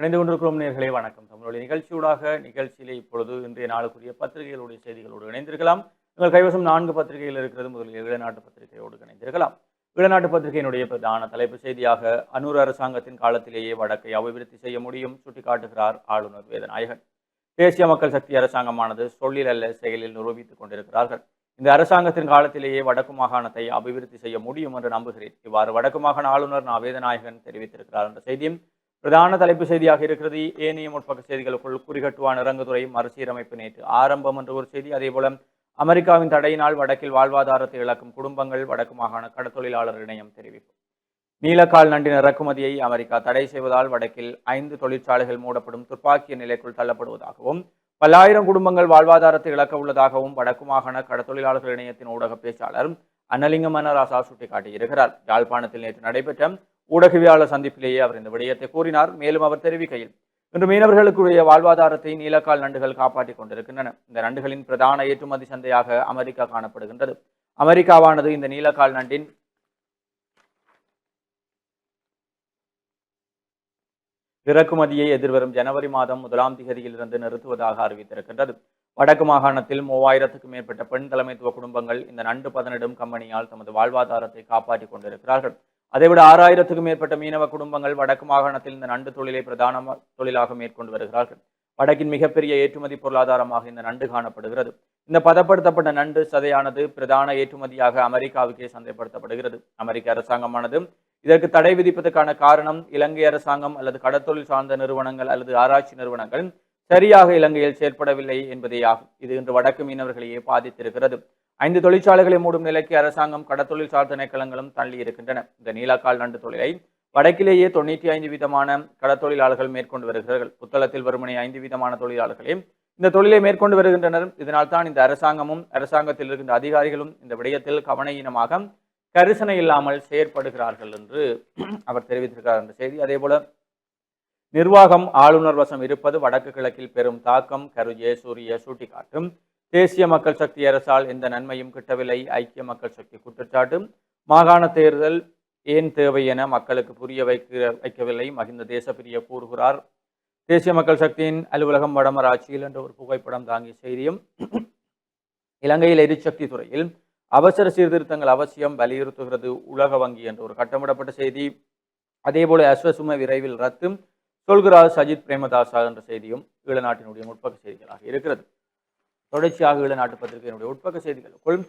இணைந்து கொண்டிருக்கிறோம் நேர்களே வணக்கம். தமிழொலி நிகழ்ச்சியூடாக நிகழ்ச்சியிலே இப்பொழுது இன்றைய நாளுக்குரிய பத்திரிகைகளுடைய செய்திகளோடு இணைந்திருக்கலாம். உங்கள் கைவசம் நான்கு பத்திரிகைகள் இருக்கிறது முதலில் ஈழநாட்டு பத்திரிகையோடு இணைந்திருக்கலாம். ஈழநாட்டு பத்திரிகையினுடைய பிரதான தலைப்பு செய்தியாக அனூர் அரசாங்கத்தின் காலத்திலேயே வடக்கை அபிவிருத்தி செய்ய முடியும் சுட்டிக்காட்டுகிறார் ஆளுநர் வேதநாயகன். தேசிய மக்கள் சக்தி அரசாங்கமானது சொல்லில் அல்ல செயலில் நிரூபித்துக் கொண்டிருக்கிறார்கள். இந்த அரசாங்கத்தின் காலத்திலேயே வடக்கு மாகாணத்தை அபிவிருத்தி செய்ய முடியும் என்று நம்புகிறேன். இவ்வாறு வடக்கு மாகாண ஆளுநர் நான் வேதநாயகன் தெரிவித்திருக்கிறார் என்ற செய்தியும் பிரதான தலைப்பு செய்தியாக இருக்கிறது. ஏனைய முற்பக்க செய்திகளுக்குள் குறிகட்டுவான் இறங்குதுறை மறுசீரமைப்பு நேற்று. ஆரம்பம் என்ற ஒரு செய்தி அதேபோல அமெரிக்காவின் தடையினால் வடக்கில் வாழ்வாதாரத்தை இழக்கும் குடும்பங்கள் வடக்கு மாகாண கடத்தொழிலாளர் இணையம் தெரிவிப்பு. நீலக்கால் நண்டின் இறக்குமதியை அமெரிக்கா தடை செய்வதால் வடக்கில் ஐந்து தொழிற்சாலைகள் மூடப்படும் துப்பாக்கிய நிலைக்குள் தள்ளப்படுவதாகவும் பல்லாயிரம் குடும்பங்கள் வாழ்வாதாரத்தை இழக்க உள்ளதாகவும் வடக்கு மாகாண கடத்தொழிலாளர்கள் இணையத்தின் ஊடக பேச்சாளர் அன்னலிங்கம் மன்னராசா சுட்டிக்காட்டியிருக்கிறார். யாழ்ப்பாணத்தில் நேற்று நடைபெற்ற ஊடகவியாளர் சந்திப்பிலேயே அவர் இந்த விடயத்தை கூறினார். மேலும் அவர் தெரிவிக்கையில் இன்று மீனவர்களுக்குரிய வாழ்வாதாரத்தை நீலக்கால் நண்டுகள் காப்பாற்றிக் கொண்டிருக்கின்றன. இந்த நண்டுகளின் பிரதான ஏற்றுமதி சந்தையாக அமெரிக்கா காணப்படுகின்றது. அமெரிக்காவானது இந்த நீலக்கால் நண்டின் இறக்குமதியை எதிர்வரும் ஜனவரி மாதம் முதலாம் தேதியிலிருந்து நிறுத்துவதாக அறிவித்திருக்கின்றது. வடக்கு மாகாணத்தில் மூவாயிரத்துக்கும் மேற்பட்ட பெண் தலைமைத்துவ குடும்பங்கள் இந்த நண்டு பதனிடும் கம்பெனியால் தமது வாழ்வாதாரத்தை காப்பாற்றிக் கொண்டிருக்கிறார்கள். அதைவிட ஆறாயிரத்துக்கும் மேற்பட்ட மீனவ குடும்பங்கள் வடக்கு மாகாணத்தில் இந்த நண்டு தொழிலை பிரதான தொழிலாக மேற்கொண்டு வருகிறார்கள். வடக்கின் மிகப்பெரிய ஏற்றுமதி பொருளாதாரமாக இந்த நண்டு காணப்படுகிறது. இந்த பதப்படுத்தப்பட்ட நண்டு சதையானது பிரதான ஏற்றுமதியாக அமெரிக்காவுக்கே சந்தைப்படுத்தப்படுகிறது. அமெரிக்க அரசாங்கமானது இதற்கு தடை விதிப்பதற்கான காரணம் இலங்கை அரசாங்கம் அல்லது கடத்தொழில் சார்ந்த நிறுவனங்கள் அல்லது ஆராய்ச்சி நிறுவனங்கள் சரியாக இலங்கையில் செயற்படவில்லை என்பதே ஆகும் இது இன்று வடக்கு மீனவர்களையே பாதித்திருக்கிறது. ஐந்து தொழிற்சாலைகளை மூடும் நிலைக்கு அரசாங்கம் கடத்தொழில் சார் திணைக்களங்களும் தள்ளி இருக்கின்றன. இந்த நீலாக்கால் நண்டு தொழிலை வடக்கிலேயே தொண்ணூற்றி ஐந்து வீதமான கடத்தொழிலாளர்கள் மேற்கொண்டு வருகிறார்கள். புத்தளத்தில் வருமனை ஐந்து வீதமான தொழிலாளர்களே இந்த தொழிலை மேற்கொண்டு வருகின்றனர். இதனால் தான் இந்த அரசாங்கமும் அரசாங்கத்தில் இருக்கின்ற அதிகாரிகளும் இந்த விடயத்தில் கவனையினமாக கரிசனை இல்லாமல் செயற்படுகிறார்கள் என்று அவர் தெரிவித்திருக்கிறார். என்ற செய்தி அதே போல நிர்வாகம் ஆளுநர் வசம் இருப்பது வடக்கு கிழக்கில் பெரும் தாக்கம் கரு ஜெயசூரிய சுட்டிக்காட்டும் தேசிய மக்கள் சக்தி அரசால் எந்த நன்மையும் கிட்டவில்லை. ஐக்கிய மக்கள் சக்தி குற்றச்சாட்டு. மாகாண தேர்தல் ஏன் தேவை என மக்களுக்கு புரிய வைக்க வைக்கவில்லை. மகிந்த தேசப்பிரிய கூறுகிறார். தேசிய மக்கள் சக்தியின் அலுவலகம் வடமராட்சியில் என்ற ஒரு புகைப்படம் தாங்கிய செய்தியும் இலங்கையில் எரிசக்தி துறையில் அவசர சீர்திருத்தங்கள் அவசியம் வலியுறுத்துகிறது. உலக வங்கி என்ற ஒரு கட்டமிடப்பட்ட செய்தி. அதேபோல அஸ்வசும விரைவில் ரத்து. சொல்கிறார் சஜித் பிரேமதாசா என்ற செய்தியும் ஈழநாட்டினுடைய முற்பக்க செய்திகளாக இருக்கிறது. தொடர்ச்சியாக ஈழநாட்டு பத்திரிகையினுடைய உட்பக்க செய்திகளுக்குள்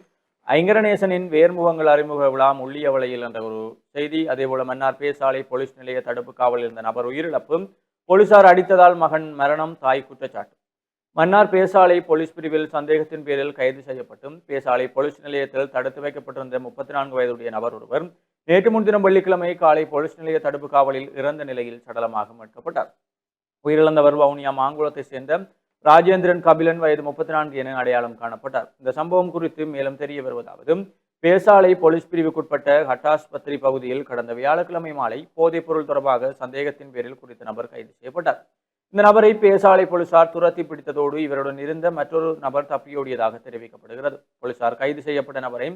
ஐங்கரநேசனின் வேர்முகங்கள் அறிமுக விழா முள்ளியவளையில் என்ற ஒரு செய்தி அதேபோல மன்னார் பேசாலை போலீஸ் நிலைய தடுப்பு காவலில் இருந்த நபர் உயிரிழப்பு போலீசார் அடித்ததால் மகன் மரணம் தாய் குற்றச்சாட்டு. மன்னார் பேசாலை போலீஸ் பிரிவில் சந்தேகத்தின் பேரில் கைது செய்யப்பட்டும். பேசாலை போலீஸ் நிலையத்தில் தடுத்து வைக்கப்பட்டிருந்த முப்பத்தி நான்கு வயதுடைய நபர் ஒருவர் நேற்று முன்தினம் வெள்ளிக்கிழமை காலை போலீஸ் நிலைய தடுப்பு காவலில் இறந்த நிலையில் சடலமாக மீட்கப்பட்டார். உயிரிழந்தவர் வவுனியா மாங்குளத்தை சேர்ந்த ராஜேந்திரன் கபிலன் வயது முப்பத்தி நான்கு என அடையாளம் காணப்பட்டார். இந்த சம்பவம் குறித்து மேலும் தெரிய வருவதாவது பேசாலை போலீஸ் பிரிவுக்குட்பட்ட ஹட்டாஸ்பத்திரி பகுதியில் கடந்த வியாழக்கிழமை மாலை போதைப் பொருள் தொடர்பாக சந்தேகத்தின் பேரில் குறித்த நபர் கைது செய்யப்பட்டார். இந்த நபரை பேசாலை போலீசார் துரத்தி பிடித்ததோடு இவருடன் இருந்த மற்றொரு நபர் தப்பியோடியதாக தெரிவிக்கப்படுகிறது. போலீசார் கைது செய்யப்பட்ட நபரை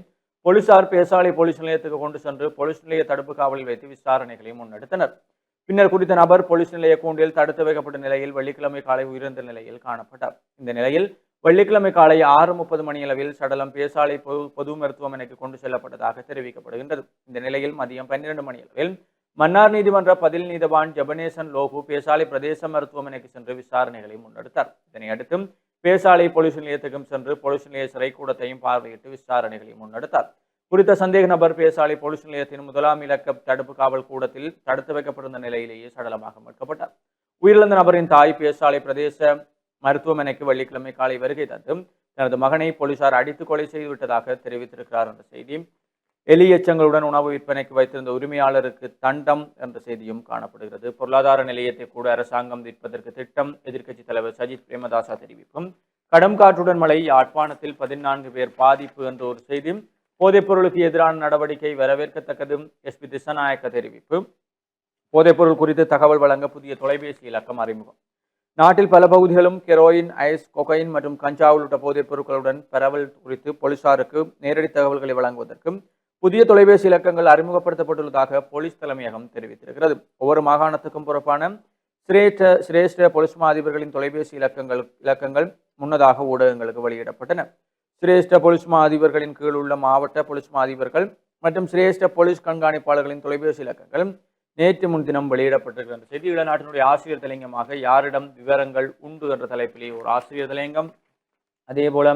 போலீசார் பேசாலை போலீஸ் நிலையத்துக்கு கொண்டு சென்று போலீஸ் நிலைய தடுப்பு காவலில் வைத்து விசாரணைகளை முன்னெடுத்தனர். பின்னர் குறித்த நபர் போலீஸ் நிலைய கூண்டில் தடுத்து வைக்கப்பட்ட நிலையில் வெள்ளிக்கிழமை காலை உயிரிழந்த நிலையில் காணப்பட்டார். இந்த நிலையில் வெள்ளிக்கிழமை காலை ஆறு முப்பது மணியளவில் சடலம் பேசாலை பொது பொது மருத்துவமனைக்கு கொண்டு செல்லப்பட்டதாக தெரிவிக்கப்படுகின்றது. இந்த நிலையில் மதியம் பன்னிரண்டு மணியளவில் மன்னார் நீதிமன்ற பதில் நீதவான் ஜெபனேசன் லோகு பேசாலை பிரதேச மருத்துவமனைக்கு சென்று விசாரணைகளை முன்னெடுத்தார். இதனை பேசாலை போலீஸ் நிலையத்துக்கும் சென்று போலீஸ் நிலைய சிறைக்கூடத்தையும் பார்வையிட்டு விசாரணைகளை முன்னெடுத்தார். குறித்த சந்தேக நபர் பேசாலை போலீஸ் நிலையத்தின் முதலாம் இலக்க தடுப்பு காவல் கூடத்தில் தடுத்து வைக்கப்பட்டிருந்த நிலையிலேயே சடலமாக மீட்கப்பட்டார். உயிரிழந்த நபரின் தாய் பேசாலை பிரதேச மருத்துவமனைக்கு வெள்ளிக்கிழமை காலை வருகை தந்து தனது மகனை போலீசார் அடித்து கொலை செய்துவிட்டதாக தெரிவித்திருக்கிறார் என்ற செய்தி. எலி எச்சங்களுடன் உணவு விற்பனைக்கு வைத்திருந்த உரிமையாளருக்கு தண்டம் என்ற செய்தியும் காணப்படுகிறது. பொருளாதார நிலையத்தை கூட அரசாங்கம் விற்பதற்கு திட்டம் எதிர்க்கட்சி தலைவர் சஜித் பிரேமதாசா தெரிவிக்கும் கடும் காற்றுடன் மழை யாழ்ப்பாணத்தில் பதினான்கு பேர் பாதிப்பு என்ற ஒரு செய்தி போதைப் பொருளுக்கு எதிரான நடவடிக்கை வரவேற்கத்தக்கதும் எஸ்பி திசநாயக்க தெரிவிப்பு. போதைப்பொருள் குறித்து தகவல் வழங்க புதிய தொலைபேசி இலக்கம் அறிமுகம். நாட்டில் பல பகுதிகளும் கெரோயின் ஐஸ் கொகைன் மற்றும் கஞ்சா உள்ளிட்ட போதைப் பொருட்களுடன் பரவல் குறித்து போலீசாருக்கு நேரடி தகவல்களை வழங்குவதற்கும் புதிய தொலைபேசி இலக்கங்கள் அறிமுகப்படுத்தப்பட்டுள்ளதாக போலீஸ் தலைமையகம் தெரிவித்திருக்கிறது. ஒவ்வொரு மாகாணத்துக்கும் பொறுப்பான சிரேஷ்ட சிரேஷ்ட போலீஸ் மா அதிபர்களின் தொலைபேசி இலக்கங்கள் இலக்கங்கள் முன்னதாக ஊடகங்களுக்கு வெளியிடப்பட்டன. சிரேஷ்ட பொலிஸ் மா அதிபர்களின் கீழ் உள்ள மாவட்ட பொலிஸ் மா அதிபர்கள் மற்றும் சிரேஷ்ட போலீஸ் கண்காணிப்பாளர்களின் தொலைபேசி இலக்கங்கள் நேற்று முன்தினம் வெளியிடப்பட்டிருக்கிற அந்த செய்தி நாட்டினுடைய ஆசிரியர் தலையங்கமாக யாரிடம் விவரங்கள் உண்டு என்ற தலைப்பிலே ஒரு ஆசிரியர் தலையங்கம். அதே போல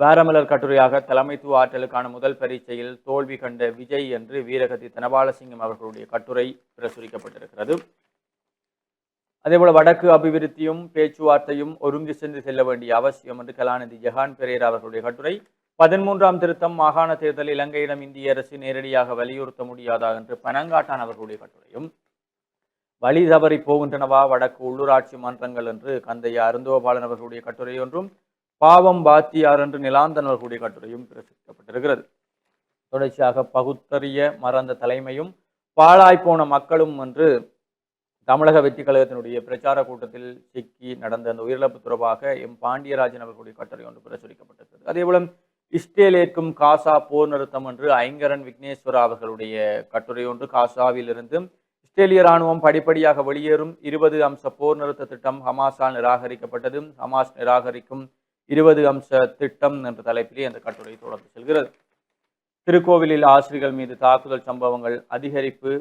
வேரமலர் கட்டுரையாக தலைமைத்துவ ஆற்றலுக்கான முதல் பரீட்சையில் தோல்வி கண்ட விஜய் என்று வீரகதி தனபாலசிங்கம் அவர்களுடைய கட்டுரை பிரசுரிக்கப்பட்டிருக்கிறது. அதேபோல் வடக்கு அபிவிருத்தியும் பேச்சுவார்த்தையும் ஒருங்கி சென்று செல்ல வேண்டிய அவசியம் என்று கலாநிதி ஜஹான் பெரேரா அவர்களுடைய கட்டுரை. பதிமூன்றாம் திருத்தம் மாகாண தேர்தல் இலங்கையிடம் இந்திய அரசு நேரடியாக வலியுறுத்த முடியாதா என்று பனங்காட்டான் அவர்களுடைய கட்டுரையும். வழி தவறி போகின்றனவா வடக்கு உள்ளூராட்சி மன்றங்கள் என்று கந்தைய அருந்தோபாலன் அவர்களுடைய கட்டுரை ஒன்றும் பாவம் பாத்தியார் என்று நிலாந்தன் அவர்களுடைய கட்டுரையும் பிரசிக்கப்பட்டிருக்கிறது தொடர்ச்சியாக பகுத்தறிய மறந்த தலைமையும் பாழாய்ப்போன மக்களும் என்று தமிழக வெற்றி கழகத்தினுடைய பிரச்சார கூட்டத்தில் சிக்கி நடந்த அந்த உயிரிழப்பு தொடர்பாக எம் பாண்டியராஜன் அவர்களுடைய கட்டுரை ஒன்று பிரசுரிக்கப்பட்டிருக்கிறது. அதேபோல இஸ்ரேலேற்கும் காசா போர் நிறுத்தம் என்று ஐங்கரன் விக்னேஸ்வரா அவர்களுடைய கட்டுரை ஒன்று காசாவிலிருந்து இஸ்ரேலிய ராணுவம் படிப்படியாக வெளியேறும் இருபது அம்ச போர் நிறுத்த திட்டம் ஹமாஸால் நிராகரிக்கப்பட்டது. ஹமாஸ் நிராகரிக்கும் இருபது அம்ச திட்டம் என்ற தலைப்பிலே அந்த கட்டுரை தொடர்ந்து செல்கிறது. திருக்கோவிலில் ஆசிரியர்கள் மீது தாக்குதல் சம்பவங்கள் அதிகரிப்பு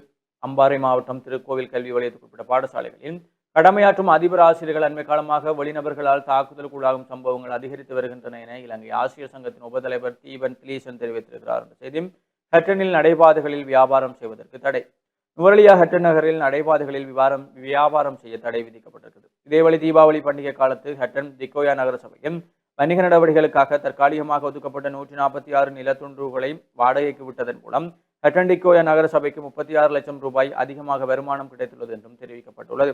அம்பாறை மாவட்டம் திருக்கோவில் கல்வி வலயத்துக்கு உட்பட்ட பாடசாலைகளில் கடமையாற்றும் அதிபர் ஆசிரியர்கள் அண்மை காலமாக வெளிநபர்களால் தாக்குதலுக்குள்ளாகும் சம்பவங்கள் அதிகரித்து வருகின்றன என இலங்கை ஆசிரியர் சங்கத்தின் உபதலைவர் தீபன் திலீசன் தெரிவித்திருக்கிறார். என்ற செய்தியும் ஹட்டனில் நடைபாதைகளில் வியாபாரம் செய்வதற்கு தடை. நுவரலியா ஹட்டன் நகரில் நடைபாதைகளில் விவாரம் வியாபாரம் செய்ய தடை விதிக்கப்பட்டிருக்கிறது. இதேவழி தீபாவளி பண்டிகை காலத்து ஹட்டன் திக்கோயா நகர சபையில் வணிக நடவடிக்கைகளுக்காக தற்காலிகமாக ஒதுக்கப்பட்ட நூற்றி நாற்பத்தி ஆறு நிலத்துண்டுகளை வாடகைக்கு விட்டதன் மூலம் ஹட்டன் நகரசபைக்கு முப்பத்தி ஆறு லட்சம் ரூபாய் அதிகமாக வருமானம் கிடைத்துள்ளது என்றும் தெரிவிக்கப்பட்டுள்ளது.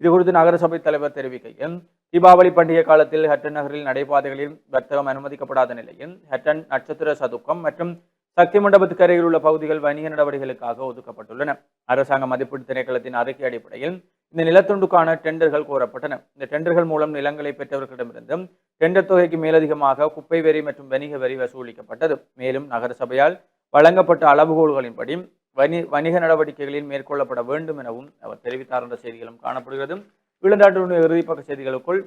இதுகுறித்து நகரசபை தலைவர் தெரிவிக்கையில் தீபாவளி பண்டிகை காலத்தில் ஹட்டன் நகரில் நடைபாதைகளில் வர்த்தகம் அனுமதிக்கப்படாத நிலையில் ஹட்டன் நட்சத்திர சதுக்கம் மற்றும் சக்தி மண்டபத்துக்கு அருகில் உள்ள பகுதிகள் வணிக நடவடிக்கைகளுக்காக ஒதுக்கப்பட்டுள்ளன. அரசாங்க மதிப்பீட்டு திணைக்களத்தின் அறிக்கை அடிப்படையில் இந்த நிலத்துண்டுக்கான டெண்டர்கள் கோரப்பட்டன. இந்த டெண்டர்கள் மூலம் நிலங்களை பெற்றவர்களிடமிருந்து டெண்டர் தொகைக்கு மேலதிகமாக குப்பை வரி மற்றும் வணிக வரி வசூலிக்கப்பட்டது. மேலும் நகரசபையால் வழங்கப்பட்ட அளவுகோல்களின்படி வணி வணிக நடவடிக்கைகளில் மேற்கொள்ளப்பட வேண்டும் எனவும் அவர் தெரிவித்தார் என்ற செய்திகளும் காணப்படுகிறது. ஈழநாட்டினுடைய இறுதிப்பக்க செய்திகளுக்குள்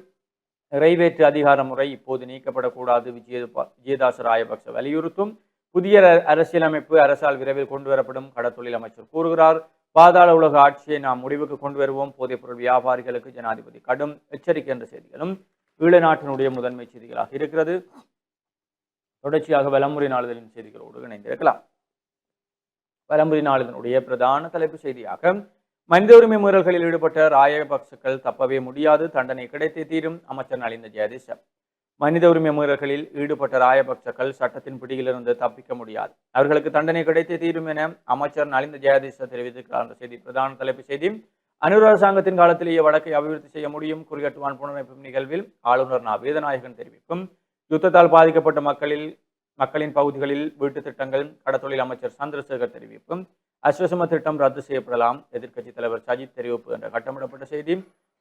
நிறைவேற்று அதிகார முறை இப்போது நீக்கப்படக்கூடாது விஜய விஜயதாச ராயபக்ச வலியுறுத்தும். புதிய அரசியலமைப்பு அரசால் விரைவில் கொண்டு வரப்படும் கடத்தொழில் அமைச்சர் கூறுகிறார். பாதாள உலக ஆட்சியை நாம் முடிவுக்கு கொண்டு வருவோம். போதைப்பொருள் வியாபாரிகளுக்கு ஜனாதிபதி கடும் எச்சரிக்கை என்ற செய்திகளும் ஈழ நாட்டினுடைய முதன்மை செய்திகளாக இருக்கிறது. தொடர்ச்சியாக வலமுறை நாளிதழின் செய்திகளோடு இணைந்திருக்கலாம். வலமுறை நாளிதனுடைய பிரதான தலைப்பு செய்தியாக மனித உரிமை மீறல்களில் ஈடுபட்ட ராயபக்சக்கள் தப்பவே முடியாது தண்டனை கிடைத்தே தீரும் அமைச்சர் நலிந்த ஜெயதேச மனித உரிமை மீறல்களில் ஈடுபட்ட ராயபக்சக்கள் சட்டத்தின் பிடியிலிருந்து தப்பிக்க முடியாது. அவர்களுக்கு தண்டனை கிடைத்தே தீரும் என அமைச்சர் நலிந்த ஜெயதேச தெரிவித்திருக்கிறார். என்ற செய்தி பிரதான தலைப்பு செய்தி. அனுர் அரசாங்கத்தின் காலத்திலேயே வடக்கை அபிவிருத்தி செய்ய முடியும் குறிகட்டுவான் புனரமைப்பு நிகழ்வில் ஆளுநர் நா. வேதநாயகன் தெரிவிக்கும். யுத்தத்தால் பாதிக்கப்பட்ட மக்களில் மக்களின் பகுதிகளில் வீட்டு திட்டங்கள் கடத்தொழில் அமைச்சர் சந்திரசேகர் தெரிவிப்பும் அஸ்வசம திட்டம் ரத்து செய்யப்படலாம் எதிர்க்கட்சித் தலைவர் சஜித் தெரிவிப்பு என்ற கட்டமிடப்பட்ட செய்தி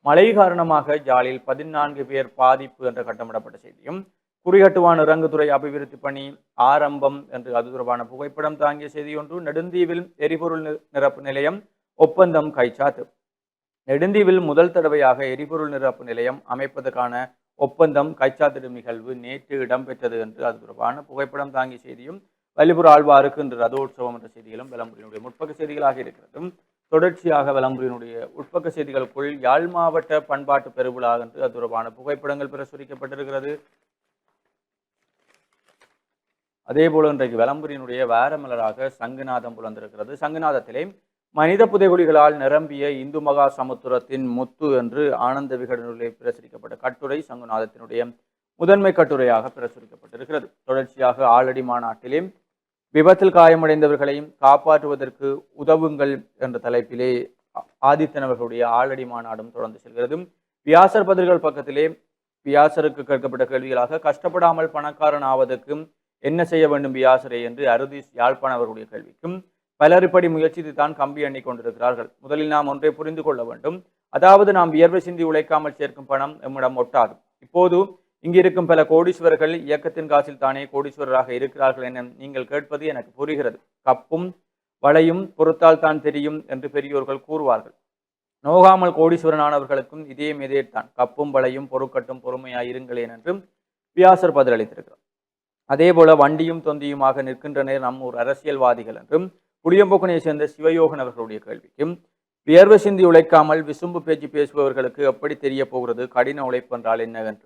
மழை காரணமாக ஜாலில் பதினான்கு பேர் பாதிப்பு என்ற கட்டமிடப்பட்ட செய்தியும் குறிகட்டுவான் இறங்குதுறை அபிவிருத்தி பணி ஆரம்பம் என்று அது தொடர்பான புகைப்படம் தாங்கிய செய்தி ஒன்று நெடுந்தீவில் எரிபொருள் நிரப்பு நிலையம் ஒப்பந்தம் கைச்சாத்து. நெடுந்தீவில் முதல் தடவையாக எரிபொருள் நிரப்பு நிலையம் அமைப்பதற்கான ஒப்பந்தம் கைச்சாத்திடும் நிகழ்வு நேற்று இடம்பெற்றது என்று அது தொடர்பான புகைப்படம் தாங்கிய செய்தியும் வலிபுற ஆழ்வாருக்கு இன்று ரதோற்சவம் என்ற செய்திகளும் விளம்பரினுடைய முற்பக்க செய்திகளாக இருக்கிறதும். தொடர்ச்சியாக விளம்பரினுடைய உட்பக்க செய்திகளுக்குள் யாழ் மாவட்ட பண்பாட்டு பெருவிழா என்று அது தொடர்பான புகைப்படங்கள் பிரசுரிக்கப்பட்டிருக்கிறது. அதே போல இன்றைக்கு விளம்பரினுடைய வாரமலராக சங்குநாதம் புலந்திருக்கிறது. சங்குநாதத்திலே மனித புதைகுழிகளால் நிரம்பிய இந்து மகா சமுத்திரத்தின் முத்து என்று ஆனந்த விகடனிலே பிரசுரிக்கப்பட்ட கட்டுரை சங்குநாதத்தினுடைய முதன்மை கட்டுரையாக பிரசுரிக்கப்பட்டிருக்கிறது. தொடர்ச்சியாக ஆலடி மாநாட்டிலே விபத்தில் காயமடைந்தவர்களையும் காப்பாற்றுவதற்கு உதவுங்கள் என்ற தலைப்பிலே ஆதித்தனவர்களுடைய ஆதித்தன் அவர்களுடைய ஆலடி மாநாடும் தொடர்ந்து செல்கிறது. வியாசர் பதில்கள் பக்கத்திலே வியாசருக்கு கேட்கப்பட்ட கேள்விகளாக கஷ்டப்படாமல் பணக்காரன் ஆவதற்கும் என்ன செய்ய வேண்டும் வியாசரே? என்று அருதீஸ் யாழ்ப்பாணவர்களுடைய கேள்விக்கும் பலர் இப்படி முயற்சித்து தான் கம்பி எண்ணிக்கொண்டிருக்கிறார்கள் முதலில் நாம் ஒன்றை புரிந்து கொள்ள வேண்டும். அதாவது நாம் வியர்வை சிந்தி உழைக்காமல் சேர்க்கும் பணம் எம்மிடம் ஒட்டாது. இப்போது இங்கு இருக்கும் பல கோடீஸ்வரர்கள் இயக்கத்தின் காசில் தானே கோடீஸ்வரராக இருக்கிறார்கள் என நீங்கள் கேட்பது எனக்கு புரிகிறது. கப்பும் வளையும் பொறுத்தால் தான் தெரியும் என்று பெரியோர்கள் கூறுவார்கள். நோகாமல் கோடீஸ்வரனானவர்களுக்கும் இதே மெதேத்தான் கப்பும் வளையும் பொறுக்கட்டும் பொறுமையாய் இருங்களேன் என்றும் வியாசர் பதிலளித்திருக்கிறார். அதேபோல வண்டியும் தொந்தியுமாக நிற்கின்றனர் நம் ஊர் அரசியல்வாதிகள் என்றும் புளியம்போக்கனை சேர்ந்த சிவயோகன் அவர்களுடைய கேள்விக்கும் வியர்வை சிந்தி உழைக்காமல் விசும்பு பேச்சு பேசுபவர்களுக்கு எப்படி தெரிய போகிறது? கடின உழைப்பு என்றால் என்னவென்று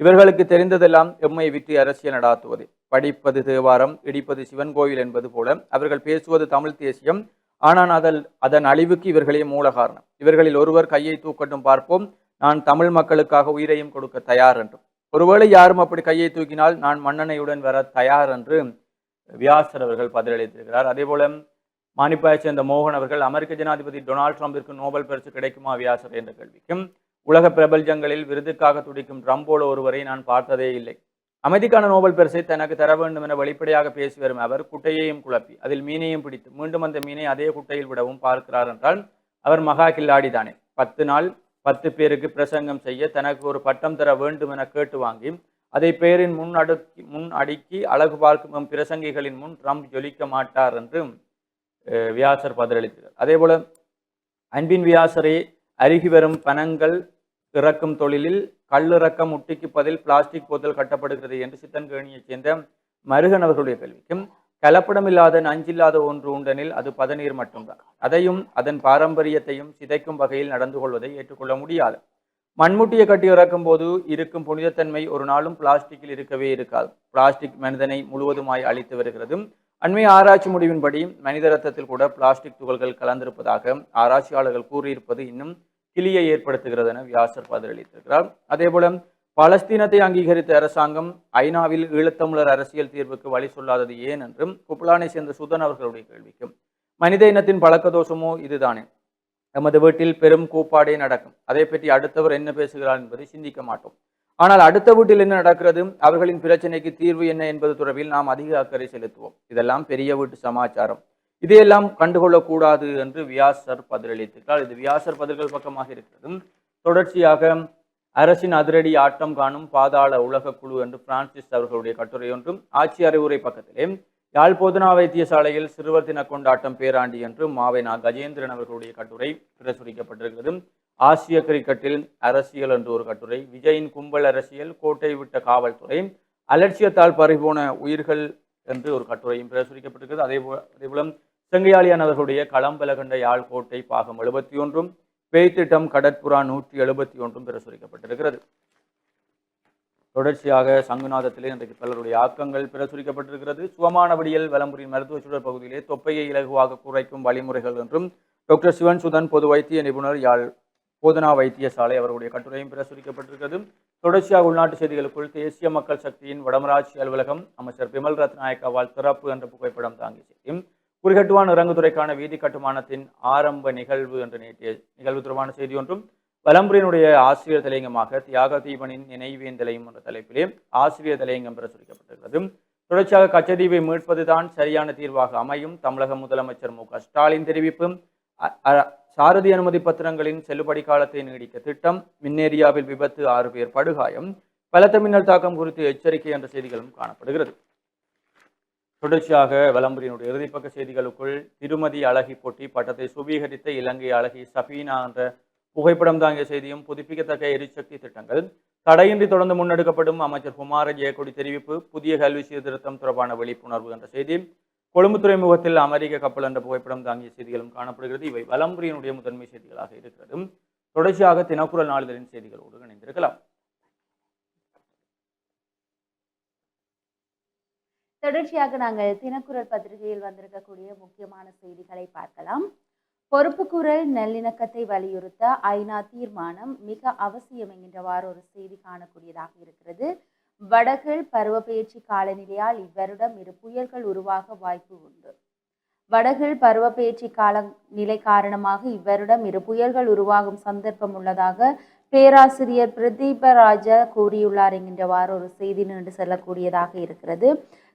இவர்களுக்கு தெரிந்ததெல்லாம் எம்மை விட்டு அரசியல் நடாத்துவது. படிப்பது தேவாரம் இடிப்பது சிவன் கோவில் என்பது போல அவர்கள் பேசுவது தமிழ் தேசியம். ஆனால் அதல் அதன் அழிவுக்கு இவர்களே மூல காரணம். இவர்களில் ஒருவர் கையை தூக்கட்டும் பார்ப்போம். நான் தமிழ் மக்களுக்காக உயிரையும் கொடுக்க தயார் என்றும். ஒருவேளை யாரும் அப்படி கையை தூக்கினால் நான் மன்னனையுடன் வர தயார் என்று வியாசர் அவர்கள் பதிலளித்திருக்கிறார் அதேபோல மானிப்பாயை சேர்ந்த மோகன் அவர்கள் அமெரிக்க ஜனாதிபதி டொனால்ட் ட்ரம்பிற்கு நோபல் பரிசு கிடைக்குமா வியாசர் என்ற கேள்விக்கும் உலக பிரபஞ்சங்களில் விருதுக்காக துடிக்கும் ட்ரம்போல ஒருவரை நான் பார்த்ததே இல்லை. அமைதிக்கான நோபல் பரிசை தனக்கு தர வேண்டும் என வெளிப்படையாக பேசி வரும் அவர் குட்டையையும் குழப்பி அதில் மீனையும் பிடித்து மீண்டும் அந்த மீனை அதே குட்டையில் விடவும் பார்க்கிறார் என்றால் அவர் மகா கில்லாடிதானே. பத்து நாள் பத்து பேருக்கு பிரசங்கம் செய்ய தனக்கு ஒரு பட்டம் தர வேண்டும் என கேட்டு வாங்கி அதை பெயரின் முன் அடுக்கி முன் அடுக்கி அழகு பார்க்கும் பிரசங்கிகளின் முன் ட்ரம்ப் ஜொலிக்க மாட்டார் என்று அஹ், வியாசர் பதிலளித்தார் அதே போல அன்பின் வியாசரே அருகி வரும் பணங்கள் இறக்கும் தொழிலில் கல்லிறக்கம் முட்டிக்கு பதில் பிளாஸ்டிக் போத்தல் கட்டப்படுகிறது என்று சித்தன்கேணியைச் சேர்ந்த மருகன் அவர்களுடைய கலப்படமில்லாத நஞ்சில்லாத ஒன்று உண்டெனில் அது பதநீர் மட்டும்தான். அதையும் அதன் பாரம்பரியத்தையும் சிதைக்கும் வகையில் நடந்து கொள்வதை ஏற்றுக்கொள்ள முடியாது. மண்முட்டியை கட்டி இறக்கும் போது இருக்கும் புனிதத்தன்மை ஒரு நாளும் பிளாஸ்டிக்கில் இருக்கவே இருக்காது. பிளாஸ்டிக் மனிதனை முழுவதுமாய் அழித்து வருகிறது. அண்மை ஆராய்ச்சி முடிவின்படி மனித ரத்தத்தில் கூட பிளாஸ்டிக் துகள்கள் கலந்திருப்பதாக ஆராய்ச்சியாளர்கள் கூறியிருப்பது இன்னும் கிளியை ஏற்படுத்துகிறது என வியாசர் பதிலளித்திருக்கிறார். அதேபோல பலஸ்தீனத்தை அங்கீகரித்த அரசாங்கம் ஐநாவில் ஈழத்தமிழர் அரசியல் தீர்வுக்கு வழி சொல்லாதது ஏன் என்றும் குப்லானை சேர்ந்த சுதன் அவர்களுடைய கேள்விக்கும் மனித இனத்தின் பழக்க தோஷமோ இதுதானே? நமது வீட்டில் பெரும் கூப்பாடே நடக்கும். அதை பற்றி அடுத்தவர் என்ன பேசுகிறார் என்பதை சிந்திக்க மாட்டோம். ஆனால் அடுத்த வீட்டில் என்ன நடக்கிறது? அவர்களின் பிரச்சனைக்கு தீர்வு என்ன என்பது தொடர்பில் நாம் அதிக அக்கறை செலுத்துவோம். இதெல்லாம் பெரிய வீட்டு சமாச்சாரம். இதையெல்லாம் கண்டுகொள்ளக்கூடாது என்று வியாசர் பதிலளித்திருக்கிறார். இது வியாசர் பதில்கள் பக்கமாக இருக்கிறது தொடர்ச்சியாக அரசின் அதிரடி ஆட்டம் காணும் பாதாள உலக குழு என்று பிரான்சிஸ் அவர்களுடைய கட்டுரை ஒன்றும் ஆட்சி அறிவுரை பக்கத்திலே யாழ் போதனா வைத்தியசாலையில் சிறுவர் தின கொண்டாட்டம் பேராண்டி என்று மாவேனா கஜேந்திரன் அவர்களுடைய கட்டுரை பிரசுரிக்கப்பட்டிருக்கிறது. ஆசிய கிரிக்கெட்டில் அரசியல் என்று ஒரு கட்டுரை விஜயின் கும்பல் அரசியல் கோட்டை விட்ட காவல்துறை அலட்சியத்தால் பறிபோன உயிர்கள் என்று ஒரு கட்டுரையும் பிரசுரிக்கப்பட்டிருக்கிறது. அதே போல அதேபோல செங்கையாளியான் அவர்களுடைய களம்பலகண்ட யாழ் கோட்டை பாகம் எழுபத்தி ஒன்றும் பேய்த்திட்டம் கடற்புறா நூற்றி எழுபத்தி ஒன்றும் பிரசுரிக்கப்பட்டிருக்கிறது. தொடர்ச்சியாக சங்குநாதத்திலே இன்றைக்கு பலருடைய ஆக்கங்கள் பிரசுரிக்கப்பட்டிருக்கிறது. சுவமான விடியல் வலம்புரியின் மருத்துவ சூழல் பகுதியிலே தொப்பையை இலகுவாக குறைக்கும் வழிமுறைகள் என்றும் டாக்டர் சிவன் சுதன் பொது வைத்திய நிபுணர் யாழ் போதனா வைத்தியசாலை அவருடைய கட்டுரையும் பிரசுரிக்கப்பட்டிருக்கிறது. தொடர்ச்சியாக உள்நாட்டு செய்திகளுக்குள் தேசிய மக்கள் சக்தியின் வடமராட்சி அலுவலகம் அமைச்சர் பிமல் ரத்நாயக்காவால் திறப்பு என்ற புகைப்படம் தாங்கி செய்யும் குறிகட்டுவான் இறங்குதுறைக்கான வீதி கட்டுமானத்தின் ஆரம்ப நிகழ்வு என்ற நேற்றைய நிகழ்வு தொடர்பான செய்தி ஒன்றும் வலம்புரியினுடைய ஆசிரியர் தலையங்கமாக தியாக தீபனின் நினைவேந்தலையும் என்ற தலைப்பிலே ஆசிரியர் தலையங்கம் பிரசுரிக்கப்பட்டிருக்கிறது. தொடர்ச்சியாக கச்சதீவை மீட்பதுதான் சரியான தீர்வாக அமையும். தமிழக முதலமைச்சர் மு க ஸ்டாலின் தெரிவிப்பு. அ- சாரதி அனுமதி பத்திரங்களின் செல்லுபடி காலத்தை நீடிக்க திட்டம். மின்னேரியாவில் விபத்து ஆறு பேர் படுகாயம். பலத்த மின்னல் தாக்கம் குறித்து எச்சரிக்கை என்ற செய்திகளும் காணப்படுகிறது. தொடர்ச்சியாக வலம்புரியினுடைய இறுதிப்பக்க செய்திகளுக்குள் திருமதி அழகி போட்டி பட்டத்தை சுவீகரித்த இலங்கை அழகி சபீனா என்ற புகைப்படம் தாங்கிய செய்தியும் புதுப்பிக்கத்தக்க எரிசக்தி திட்டங்கள். தடையின்றி தொடர்ந்து முன்னெடுக்கப்படும் அமைச்சர் குமார ஜெயக்கொடி தெரிவிப்பு புதிய கல்வி சீர்திருத்தம் தொடர்பான விழிப்புணர்வு என்ற செய்தி. கொழும்பு துறைமுகத்தில் அமெரிக்க கப்பல் என்ற புகைப்படம் தாங்கிய செய்திகளும் காணப்படுகிறது. இவை வலம்புரியினுடைய முதன்மை செய்திகளாக இருக்கிறது தொடர்ச்சியாக தினக்குரல் நாளிதழின் செய்திகளோடு இணைந்திருக்கலாம். தொடர்ச்சியாக நாங்கள் தினக்குரல் பத்திரிகையில் வந்திருக்கக்கூடிய முக்கியமான செய்திகளை பார்க்கலாம். பொறுப்புக்குரல் நல்லிணக்கத்தை வலியுறுத்த ஐநா தீர்மானம் மிக அவசியம் என்கின்றவாறு ஒரு செய்தி காணக்கூடியதாக இருக்கிறது. வடகில் பருவப்பெயர்ச்சி காலநிலையால் இவ்வருடம் இரு புயல்கள் உருவாக வாய்ப்பு உண்டு. வடகில் பருவப்பெயர்ச்சி கால நிலை காரணமாக இவ்வருடம் இரு புயல்கள் உருவாகும் சந்தர்ப்பம் உள்ளதாக பேராசிரியர் பிரதீபராஜா கூறியுள்ளார் என்கின்றவாறு ஒரு செய்தி நின்று செல்லக்கூடியதாக இருக்கிறது.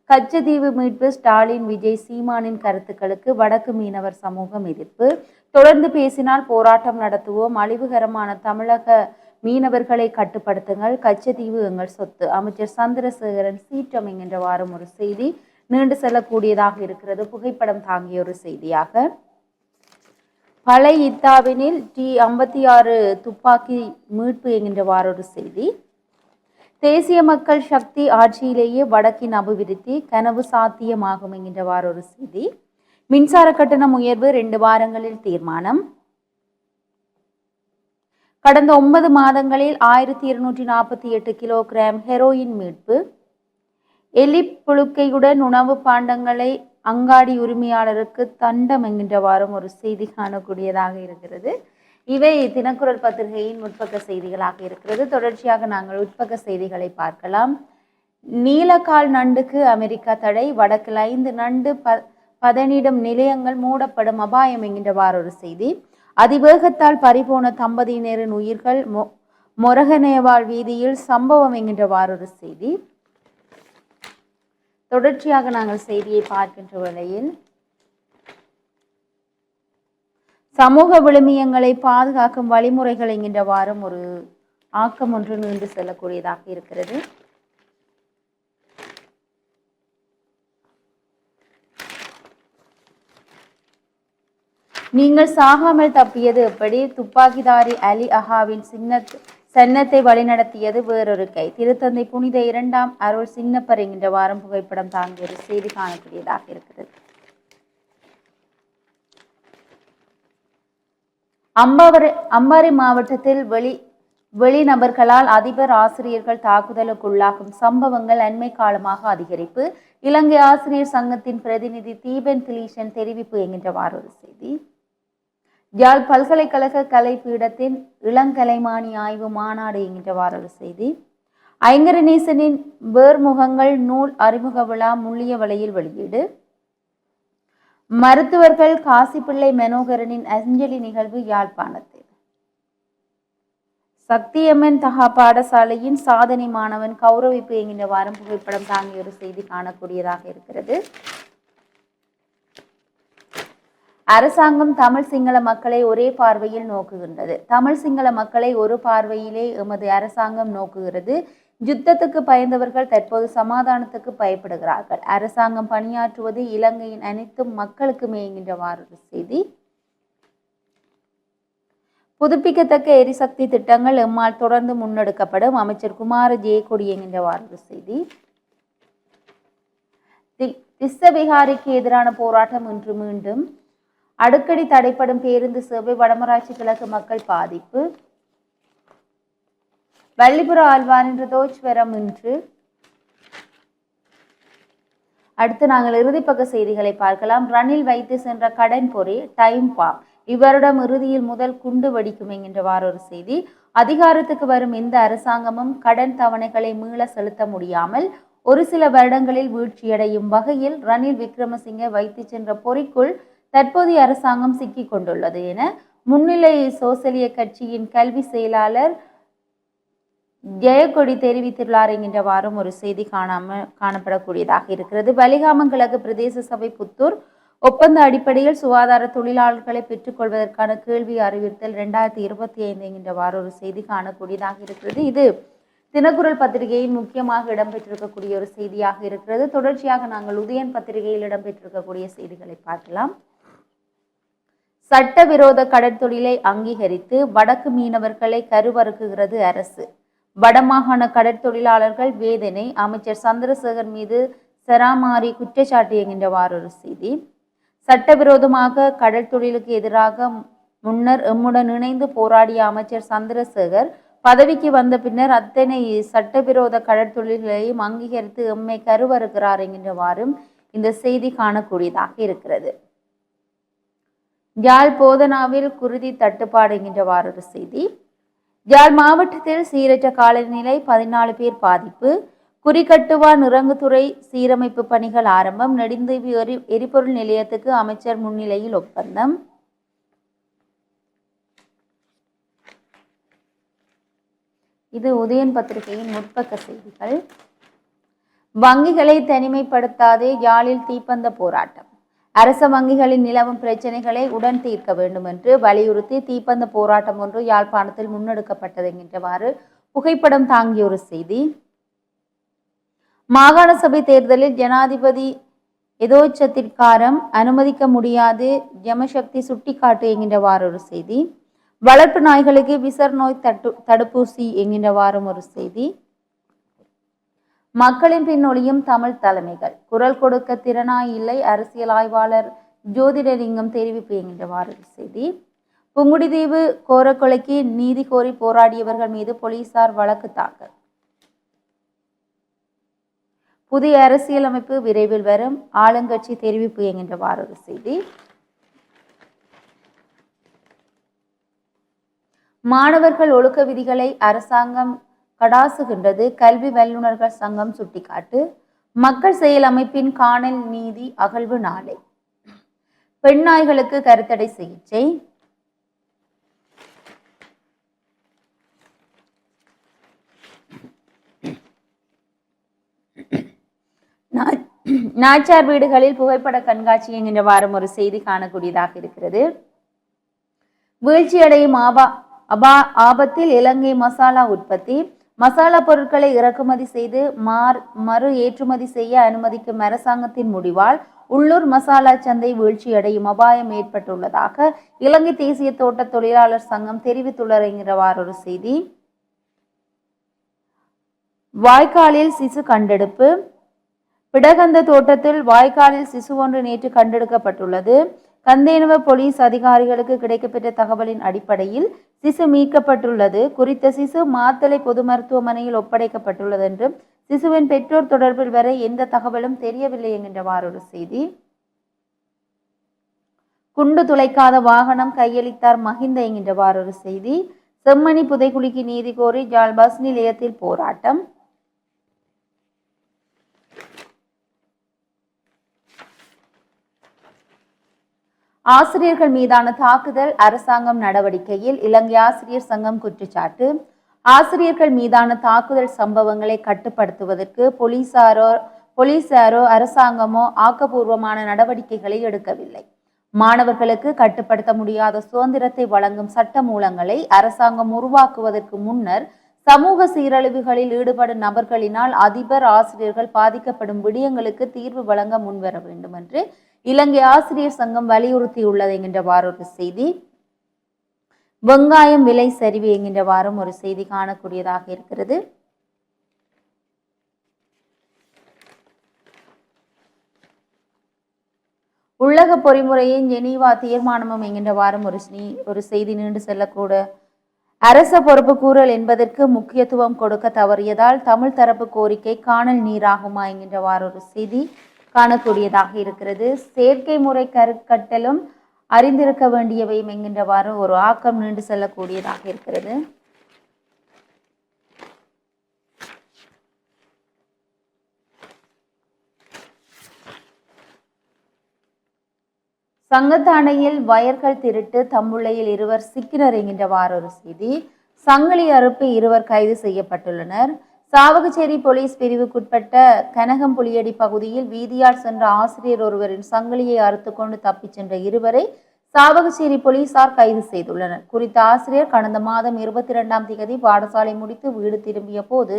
கச்சதீவு மீட்பு ஸ்டாலின் விஜய் சீமானின் கருத்துக்களுக்கு வடக்கு மீனவர் சமூகம் எதிர்ப்பு. தொடர்ந்து பேசினால் போராட்டம் நடத்துவோம். அழிவுகரமான தமிழக மீனவர்களை கட்டுப்படுத்துங்கள். கச்சதீவு எங்கள் சொத்து. அமைச்சர் சந்திரசேகரன் சீற்றம் என்கின்றவாறும் ஒரு செய்தி நீண்டு செல்லக்கூடியதாக இருக்கிறது. புகைப்படம் தாங்கிய ஒரு செய்தியாக. பழைய இத்தாவினில் டி ஐம்பத்தி ஆறு துப்பாக்கி மீட்பு என்கின்றவாறு ஒரு செய்தி. தேசிய மக்கள் சக்தி ஆட்சியிலேயே வடக்கின் அபிவிருத்தி கனவு சாத்தியமாகும் என்கின்றவாறு ஒரு செய்தி. மின்சார கட்டணம் உயர்வு ரெண்டு வாரங்களில் தீர்மானம். கடந்த ஒன்பது மாதங்களில் ஆயிரத்தி இருநூற்றி நாற்பத்தி எட்டு கிலோகிராம் ஹெரோயின் மீட்பு. எலி புழுக்கையுடன் உணவு பாண்டங்களை அங்காடி உரிமையாளருக்கு தண்டம் என்கின்றவாறும் ஒரு செய்தி காணக்கூடியதாக இருக்கிறது. இவை தினக்குரல் பத்திரிகையின் முற்பக்க செய்திகளாக இருக்கிறது. தொடர்ச்சியாக நாங்கள் உட்பக்க செய்திகளை பார்க்கலாம். நீலக்கால் நண்டுக்கு அமெரிக்கா தடை. வடக்கில் ஐந்து நண்டு ப பதனிடும் நிலையங்கள் மூடப்படும் அபாயம் என்கின்றவாறு ஒரு செய்தி. அதிவேகத்தால் பறிபோன தம்பதியினரின் உயிர்கள் மொ மொரகனேவாள் வீதியில் சம்பவம் என்கின்றவாறு ஒரு செய்தி. தொடர்ச்சியாக நாங்கள் செய்தியை பார்க்கின்ற வேளையில் சமூக விழுமியங்களை பாதுகாக்கும் வழிமுறைகள் என்கின்ற வாரம் ஒரு ஆக்கம் ஒன்று நீண்டு செல்லக்கூடியதாக இருக்கிறது. நீங்கள் சாகாமல் தப்பியது எப்படி? துப்பாக்கிதாரி அலி அஹாவின் சின்ன சன்னத்தை வழிநடத்தியது வேறொரு கை. திருத்தந்தை புனித இரண்டாம் அருள் சின்னப்பர் என்கின்ற வாரம் புகைப்படம் தாங்கிய ஒரு செய்தி காணக்கூடியதாக இருக்கிறது. அம்பாவரி அம்பாறை மாவட்டத்தில் வெளி வெளிநபர்களால் அதிபர் ஆசிரியர்கள் தாக்குதலுக்குள்ளாகும் சம்பவங்கள் அண்மை காலமாக அதிகரிப்பு. இலங்கை ஆசிரியர் சங்கத்தின் பிரதிநிதி தீபன் திலீஷன் தெரிவிப்பு என்கின்றவாறு ஒரு செய்தி. யாழ் பல்கலைக்கழக கலை பீடத்தின் இளங்கலைமானி ஆய்வு மாநாடு என்கின்றவாறு ஒரு செய்தி. ஐங்கரநேசனின் வேர்முகங்கள் நூல் அறிமுக விழா முள்ளிய வலையில் வெளியீடு. மருத்துவர்கள் காசிப்பிள்ளை மனோகரனின் அஞ்சலி நிகழ்வு யாழ்ப்பாணத்தில். சக்தியம்மன் தகா பாடசாலையின் சாதனை மாணவன் கௌரவிப்பு என்கின்ற வாரம் புகைப்படம் தாங்கிய ஒரு செய்தி காணக்கூடியதாக இருக்கிறது. அரசாங்கம் தமிழ் சிங்கள மக்களை ஒரே பார்வையில் நோக்குகின்றது. தமிழ் சிங்கள மக்களை ஒரு பார்வையிலே எமது அரசாங்கம் நோக்குகிறது. யுத்தத்துக்கு பயந்தவர்கள் தற்போது சமாதானத்துக்கு பயப்படுகிறார்கள். அரசாங்கம் பணியாற்றுவது இலங்கையின் அனைத்து மக்களுக்குமே என்கின்றவாறு செய்தி. புதுப்பிக்கத்தக்க எரிசக்தி திட்டங்கள் எம்மால் தொடர்ந்து முன்னெடுக்கப்படும். அமைச்சர் குமார ஜெயக்கொடி என்கின்றவாறு செய்தி. தி- திஸ்ஸவிகாரிக்கு எதிரான போராட்டம் இன்று மீண்டும். அடுக்கடி தடைப்படும் பேருந்து சேவை வடமராட்சி கிழக்கு மக்கள் பாதிப்பு. வள்ளிபுர ஆழ்வாரின் தோச்வரம் இன்று அடுத்து நாங்கள் இறுதிப்பக்க செய்திகளை பார்க்கலாம். ரணில் வைத்து சென்ற கடன் பொறி டைம் பாம். இவரிடம் இறுதியில் முதல் குண்டு வெடிக்கும் என்கின்ற வாரொரு செய்தி. அதிகாரத்துக்கு வரும் எந்த அரசாங்கமும் கடன் தவணைகளை மீள செலுத்த முடியாமல் ஒரு சில வருடங்களில் வீழ்ச்சியடையும் வகையில் ரணில் விக்ரமசிங்கே வைத்து சென்ற பொறிக்குள் தற்போதைய அரசாங்கம் சிக்கிக் கொண்டுள்ளது என முன்னிலை சோசலிய கட்சியின் கல்வி செயலாளர் ஜெயக்கொடி தெரிவித்துள்ளார் என்கின்ற வாரம் ஒரு செய்தி காணாமல் காணப்படக்கூடியதாக இருக்கிறது. பலிகாமம் கிழக்கு பிரதேச சபை புத்தூர் ஒப்பந்த அடிப்படையில் சுகாதார தொழிலாளர்களை பெற்றுக்கொள்வதற்கான கேள்வி அறிவித்தல் ரெண்டாயிரத்தி இருபத்தி ஐந்து என்கின்ற வாரம் ஒரு செய்தி காணக்கூடியதாக இருக்கிறது. இது தினக்குரல் பத்திரிகையின் முக்கியமாக இடம்பெற்றிருக்கக்கூடிய ஒரு செய்தியாக இருக்கிறது. தொடர்ச்சியாக நாங்கள் உதயன் பத்திரிகையில் இடம்பெற்றிருக்கக்கூடிய செய்திகளை பார்க்கலாம். சட்டவிரோத கடற்தொழிலை அங்கீகரித்து வடக்கு மீனவர்களை கருவறுக்குகிறது அரசு. வடமாகாண கடற்தொழிலாளர்கள் வேதனை அமைச்சர் சந்திரசேகர் மீது செராமாரி குற்றச்சாட்டு என்கின்றவாறு ஒரு செய்தி. சட்டவிரோதமாக கடல் தொழிலுக்கு எதிராக முன்னர் எம்முடன் இணைந்து போராடிய அமைச்சர் சந்திரசேகர் பதவிக்கு வந்த பின்னர் அத்தனை சட்டவிரோத கடற்தொழில்களையும் அங்கீகரித்து எம்மை கருவறுக்கிறார் என்கின்றவாறும் இந்த செய்தி காணக்கூடியதாக இருக்கிறது. யாழ் போதனாவில் குருதி தட்டுப்பாடு என்கின்றவாறு ஒரு செய்தி. யாழ் மாவட்டத்தில் சீரற்ற காலநிலை பதினாலு பேர் பாதிப்பு. குறிகட்டுவா நுரங்குத்துறை சீரமைப்பு பணிகள் ஆரம்பம். நெடுந்தீவு எரி எரிபொருள் நிலையத்துக்கு அமைச்சர் முன்னிலையில் ஒப்பந்தம். இது உதயன் பத்திரிகையின் முற்பக்க செய்திகள். வங்கிகளை தனிமைப்படுத்தாதே யாழில் தீப்பந்த போராட்டம். அரச வங்கிகளின் நிலவும் பிரச்சனைகளை உடன் தீர்க்க வேண்டும் என்று வலியுறுத்தி தீப்பந்த போராட்டம் ஒன்று யாழ்ப்பாணத்தில் முன்னெடுக்கப்பட்டது என்கின்றவாறு புகைப்படம் தாங்கிய ஒரு செய்தி. மாகாண சபை தேர்தலில் ஜனாதிபதி எதோச்சத்திற்காரம் அனுமதிக்க முடியாது ஜமசக்தி சுட்டிக்காட்டு என்கின்றவாறு ஒரு செய்தி. வளர்ப்பு நாய்களுக்கு விசர் நோய் தட்டு தடுப்பூசி என்கின்றவாறும் ஒரு செய்தி. மக்களின் பின்னொழியும் தமிழ் தலைமைகள். குரல் கொடுக்க திறனாய் இல்லை அரசியல் ஆய்வாளர் ஜோதிடலிங்கம் தெரிவிப்பு என்கின்றவாறு செய்தி. புங்குடிதீவு கோரக்கொலைக்கு நீதி கோரி போராடியவர்கள் மீது போலீசார் வழக்கு தாக்கல். புதிய அரசியலமைப்பு விரைவில் வரும். ஆளுங்கட்சி தெரிவிப்பு என்கின்ற ஒரு செய்தி. மாணவர்கள் ஒழுக்க விதிகளை அரசாங்கம் கடாசுகின்றது. கல்வி வல்லுநர்கள் சங்கம் சுட்டிக்காட்டு. மக்கள் செயல் அமைப்பின் காணல் நீதி அகழ்வு நாளை. பெண் நாய்களுக்கு கருத்தடை சிகிச்சை. நா- நாச்சார் வீடுகளில் புகைப்பட கண்காட்சி என்கின்ற வாரம் ஒரு செய்தி காணக்கூடியதாக இருக்கிறது. வீழ்ச்சியடையும் ஆபா அபா ஆபத்தில் இலங்கை மசாலா உற்பத்தி. மசாலா பொருட்களை இறக்குமதி செய்து மார் மறு ஏற்றுமதி செய்ய அனுமதிக்கும் அரசாங்கத்தின் முடிவால் உள்ளூர் மசாலா சந்தை வீழ்ச்சியடையும் அபாயம் ஏற்பட்டுள்ளதாக இலங்கை தேசிய தோட்ட தொழிலாளர் சங்கம் தெரிவித்துள்ளது என்கிறவாறு ஒரு செய்தி. வாய்க்காலில் சிசு கண்டெடுப்பு. பிடகந்த தோட்டத்தில் வாய்க்காலில் சிசு ஒன்று நேற்று கண்டெடுக்கப்பட்டுள்ளது. கந்தேனுவ போலீஸ் அதிகாரிகளுக்கு கிடைக்கப்பெற்ற தகவலின் அடிப்படையில் சிசு மீட்கப்பட்டுள்ளது. குறித்த சிசு மாத்தளை பொது மருத்துவமனையில் ஒப்படைக்கப்பட்டுள்ளது என்றும் சிசுவின் பெற்றோர் தொடர்பில் வரை எந்த தகவலும் தெரியவில்லை என்கின்றவாறு ஒரு செய்தி. குண்டு துளைக்காத வாகனம் கையளித்தார் மஹிந்த என்கின்றவாறு ஒரு செய்தி. செம்மணி புதைக்குழிக்கு நீதி கோரி ஜால் பஸ் நிலையத்தில் போராட்டம். ஆசிரியர்கள் மீதான தாக்குதல் அரசாங்கம் நடவடிக்கையில் இலங்கை ஆசிரியர் சங்கம் குற்றச்சாட்டு. ஆசிரியர்கள் மீதான தாக்குதல் சம்பவங்களை கட்டுப்படுத்துவதற்கு போலீசாரோ போலீசாரோ அரசாங்கமோ ஆக்கப்பூர்வமான நடவடிக்கைகளை எடுக்கவில்லை. மாணவர்களுக்கு கட்டுப்படுத்த முடியாத சுதந்திரத்தை வழங்கும் சட்ட மூலங்களை அரசாங்கம் உருவாக்குவதற்கு முன்னர் சமூக சீரழிவுகளில் ஈடுபடும் நபர்களினால் அதிபர் ஆசிரியர்கள் பாதிக்கப்படும் விடயங்களுக்கு தீர்வு வழங்க முன்வர வேண்டும் என்று இலங்கை ஆசிரியர் சங்கம் வலியுறுத்தியுள்ளது என்கின்றவாறு ஒரு செய்தி. வெங்காயம் விலை சரிவு என்கின்றவாறும் ஒரு செய்தி காணக்கூடியதாக இருக்கிறது. உள்ளக பொறிமுறையின் ஜெனீவா தீர்மானமும் என்கின்றவாறும் ஒரு ஒரு செய்தி நீண்டு செல்லக்கூட. அரச பொறுப்பு கூறல் என்பதற்கு முக்கியத்துவம் கொடுக்க தவறியதால் தமிழ் தரப்பு கோரிக்கை காணல் நீராகுமா என்கின்றவாறு ஒரு செய்தி. காணக்கூடியதாக இருக்கிறது. செயற்கை முறை கருக்கட்டலும் அறிந்திருக்க வேண்டியவையும் என்கின்றவாறு ஒரு ஆக்கம் நீண்டு செல்லக்கூடியதாக இருக்கிறது. சங்கத்தானையில் வயர்கள் திருட்டு தம்புள்ளையில் இருவர் சிக்கினர் என்கின்றவாறு ஒரு செய்தி. சங்கிலி அறுப்பு இருவர் கைது செய்யப்பட்டுள்ளனர். சாவகச்சேரி போலீஸ் பிரிவுக்குட்பட்ட கனகம் புலியடி பகுதியில் வீதியால் சென்ற ஆசிரியர் ஒருவரின் சங்கிலியை அறுத்துக்கொண்டு தப்பிச் சென்ற இருவரை சாவகச்சேரி போலீசார் கைது செய்துள்ளனர். குறித்த ஆசிரியர் கடந்த மாதம் இருபத்தி இரண்டாம் தேதி பாடசாலை முடித்து வீடு திரும்பிய போது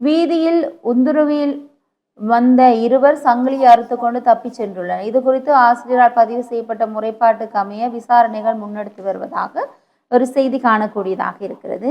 வீதியில் உந்துருவியில் வந்த இருவர் சங்கிலியை அறுத்து கொண்டு தப்பிச் சென்றுள்ளனர். இது குறித்து ஆசிரியரால் பதிவு செய்யப்பட்ட முறைப்பாட்டுக்கு அமைய விசாரணைகள் முன்னெடுத்து வருவதாக ஒரு செய்தி காணக்கூடியதாக இருக்கிறது.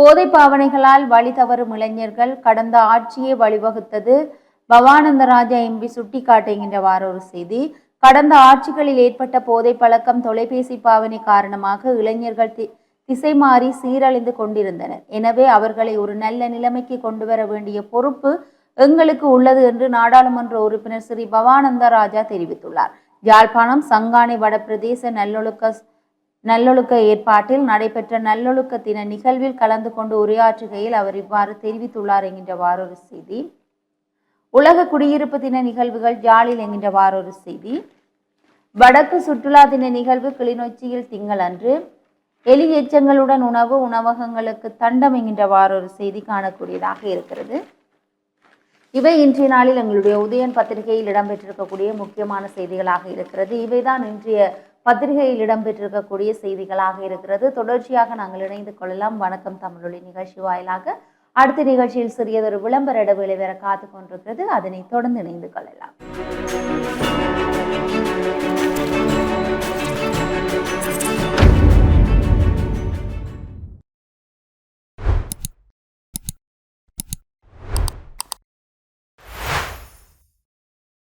போதை பாவனைகளால் வழி தவறும் இளைஞர்கள் கடந்த ஆட்சியே வழிவகுத்தது பவானந்தராஜா எம்பி சுட்டிக்காட்டுகின்றவாறு ஒரு செய்தி. கடந்த ஆட்சிகளில் ஏற்பட்ட போதை பழக்கம் தொலைபேசி பாவனை காரணமாக இளைஞர்கள் தி- திசை மாறி சீரழிந்து கொண்டிருந்தனர். எனவே அவர்களை ஒரு நல்ல நிலைமைக்கு கொண்டு வர வேண்டிய பொறுப்பு எங்களுக்கு உள்ளது என்று நாடாளுமன்ற உறுப்பினர் ஸ்ரீ பவானந்த ராஜா தெரிவித்துள்ளார். யாழ்ப்பாணம் சங்கானை வட பிரதேச நல்லொழுக்க நல்லொழுக்க ஏற்பாட்டில் நடைபெற்ற நல்லொழுக்க தின நிகழ்வில் கலந்து கொண்டு உரையாற்றுகையில் அவர் இவ்வாறு தெரிவித்துள்ளார் என்கின்ற வாரொரு செய்தி. உலக குடியிருப்பு தின நிகழ்வுகள் ஜாலில் என்கின்ற வாரொரு செய்தி. வடக்கு சுற்றுலா தின நிகழ்வு கிளிநொச்சியில் திங்களன்று எலி எச்சங்களுடன் உணவு உணவகங்களுக்கு தண்டம் என்கின்ற வாரொரு செய்தி காணக்கூடியதாக இருக்கிறது. இவை இன்றைய நாளில் எங்களுடைய உதயன் பத்திரிகையில் இடம்பெற்றிருக்கக்கூடிய முக்கியமான செய்திகளாக இருக்கிறது. இவைதான் இன்றைய பத்திரிகையில் இடம்பெற்றிருக்கக்கூடிய செய்திகளாக இருக்கிறது. தொடர்ச்சியாக நாங்கள் இணைந்து கொள்ளலாம். வணக்கம். தமிழொலி நிகழ்ச்சி வாயிலாக அடுத்த நிகழ்ச்சியில் சிறியதொரு விளம்பர இடைவேளை வேற காத்து கொண்டிருக்கிறது அதனை தொடர்ந்து இணைந்து கொள்ளலாம்.